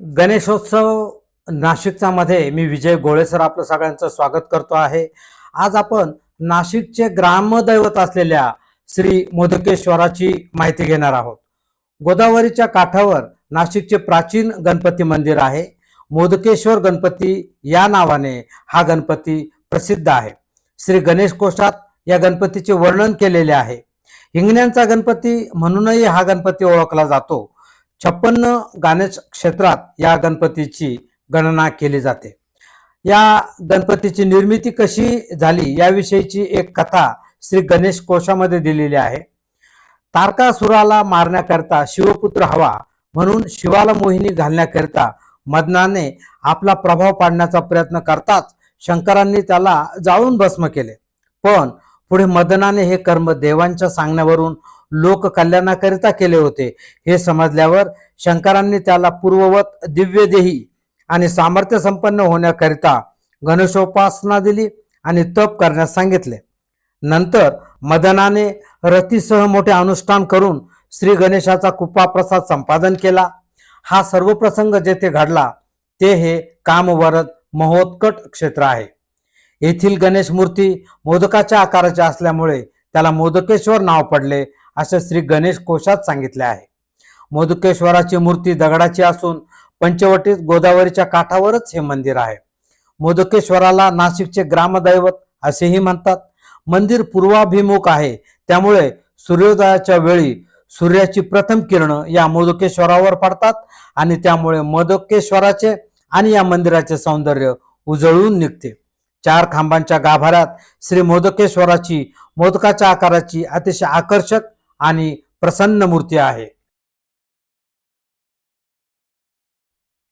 गणेशोत्सव नाशिकचा मध्ये मी विजय गोळे सर आपलं सगळ्यांचं स्वागत करतो आहे. आज आपण नाशिकचे ग्रामदैवत असलेल्या श्री मोदकेश्वराची माहिती घेणार आहोत. गोदावरीच्या काठावर नाशिकचे प्राचीन गणपती मंदिर आहे. मोदकेश्वर गणपती या नावाने हा गणपती प्रसिद्ध आहे. श्री गणेश कोशात या गणपतीचे वर्णन केलेले आहे. हिंगण्यांचा गणपती म्हणूनही हा गणपती ओळखला जातो. छप्पन्न गणेश क्षेत्रात या गणपतीची गणना केली जाते. या गणपतीची निर्मिती कशी झाली याविषयीची एक कथा श्री गणेश कोशामध्ये दिलेली आहे. तारकासुराला मारण्याकरता शिवपुत्र हवा म्हणून शिवाला मोहिनी घालण्याकरिता मदनाने आपला प्रभाव पाडण्याचा प्रयत्न करताच शंकरांनी त्याला जाळून भस्म केले. पण पुढे मदनाने हे कर्म देवांच्या सांगण्यावरून लोक कल्याणाकरिता केले होते. हे समजल्यावर शंकरांनी त्याला पूर्ववत दिव्य देही आणि सामर्थ्य संपन्न होण्याकरिता गणेशोपासना दिली आणि तप करण्यास सांगितले. नंतर मदनाने रतीसह मोठे अनुष्ठान करून श्री गणेशाचा कृपा प्रसाद संपादन केला. हा सर्व प्रसंग जेथे घडला ते हे कामवरद महोत्कट क्षेत्र आहे. येथील गणेश मूर्ती मोदकाच्या आकाराची असल्यामुळे त्याला मोदकेश्वर नाव पडले असं श्री गणेश कोशात सांगितले आहे. मोदकेश्वराची मूर्ती दगडाची असून पंचवटीत गोदावरीच्या काठावरच हे मंदिर आहे. मोदकेश्वराला नाशिकचे ग्रामदैवत असेही म्हणतात. मंदिर पूर्वाभिमुख आहे. त्यामुळे सूर्योदयाच्या वेळी सूर्याची प्रथम किरण या मोदकेश्वरावर पडतात आणि त्यामुळे मोदकेश्वराचे आणि या मंदिराचे सौंदर्य उजळून निघते. चार खांबांच्या गाभाऱ्यात श्री मोदकेश्वराची मोदकाच्या आकाराची अतिशय आकर्षक आणि प्रसन्न मूर्ती आहे.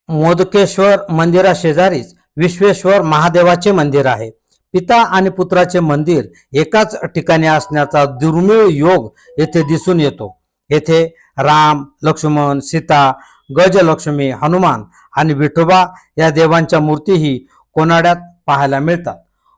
मोदकेश्वर मंदिरा शेजारीच विश्वेश्वर महादेवाचे मंदिर आहे. पिता आणि पुत्राचे मंदिर एकाच ठिकाणी असण्याचा दुर्मिळ योग येथे दिसून येतो. येथे राम लक्ष्मण सीता गजलक्ष्मी हनुमान आणि विठोबा या देवांच्या मूर्तीही कोनाड्यात पाहायला मिळतात.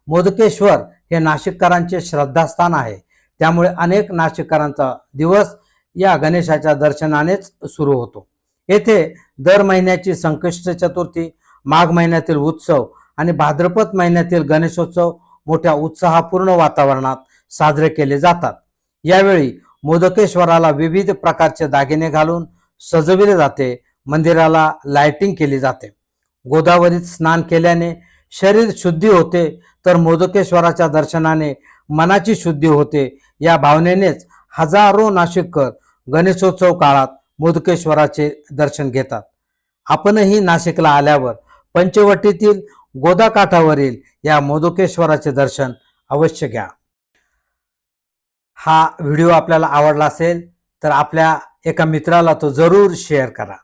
मोदकेश्वर हे नाशिककरांचे श्रद्धास्थान आहे. त्यामुळे अनेक नाशिककरांचा दिवस या गणेशाच्या दर्शनानेच सुरू होतो. येथे दर महिन्याची संकष्ट चतुर्थी माघ महिन्यातील उत्सव आणि भाद्रपद महिन्यातील गणेशोत्सव मोठ्या उत्साहपूर्ण वातावरणात साजरे केले जातात. यावेळी मोदकेश्वराला विविध प्रकारचे दागिने घालून सजविले जाते मंदिराला लाइटिंग केली जाते. गोदावरीत स्नान केल्याने शरीर शुद्धी होते तर मोदकेश्वराच्या दर्शनाने मनाची शुद्धी होते. या भावनेनेच हजारो नाशिककर गणेशोत्सव काळात मोदकेश्वराचे दर्शन घेतात. आपणही नाशिकला आल्यावर पंचवटीतील गोदाकाठावरील या मोदकेश्वराचे दर्शन अवश्य घ्या. हा व्हिडिओ आपल्याला आवडला असेल तर आपल्या एका मित्राला तो जरूर शेअर करा.